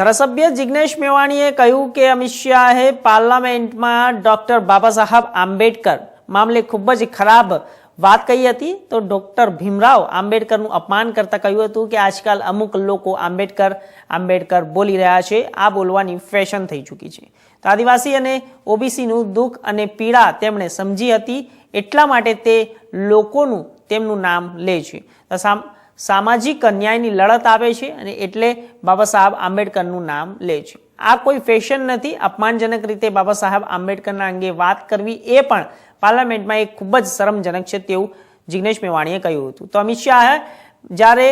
ધારાસભ્ય જિગ્નેશ મેવાણીએ કહ્યું કે અમિત શાહે પાર્લામેન્ટમાં ડોક્ટર બાબા સાહેબ આંબેડકર મામલે ખૂબ જ ખરાબ વાત કહી હતી. તો ડોક્ટર ભીમરાવ આંબેડકરનું અપમાન કરતા કહ્યું હતું કે આજકાલ અમુક લોકો આંબેડકર આંબેડકર બોલી રહ્યા છે. આ બોલવાની ફેશન થઈ ચૂકી છે. તો આદિવાસી અને ઓબીસીનું દુઃખ અને પીડા તેમણે સમજી હતી. એટલા માટે તે લોકોનું તેમનું નામ લે છે. સામાજિક અન્યાયની લડત આવે છે અને એટલે બાબા સાહેબ આંબેડકરનું નામ લે છે. આ કોઈ ફેશન નથી. અપમાનજનક રીતે બાબા સાહેબ આંબેડકરના અંગે વાત કરવી એ પણ પાર્લામેન્ટમાં એક ખૂબ જ શરમજનક છે તેવું જિગ્નેશ મેવાણીએ કહ્યું હતું. તો અમિત શાહે, જ્યારે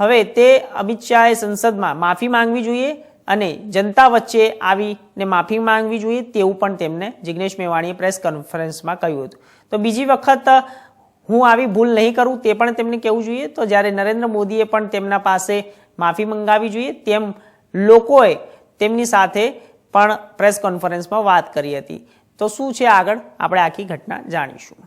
હવે તે અમિત શાહે સંસદમાં માફી માંગવી જોઈએ અને જનતા વચ્ચે આવીને માફી માંગવી જોઈએ તેવું પણ તેમને જિગ્નેશ મેવાણીએ પ્રેસ કોન્ફરન્સમાં કહ્યું હતું. તો બીજી વખત હું આવી ભૂલ નહીં કરું તે પણ તેમને કહેવું જોઈએ. તો જ્યારે નરેન્દ્ર મોદીએ પણ તેમના પાસે માફી મંગાવી જોઈએ, તેમ લોકોએ તેમની સાથે પણ પ્રેસ કોન્ફરન્સમાં વાત કરી હતી. તો શું છે આગળ? આપણે આખી ઘટના જાણીશું.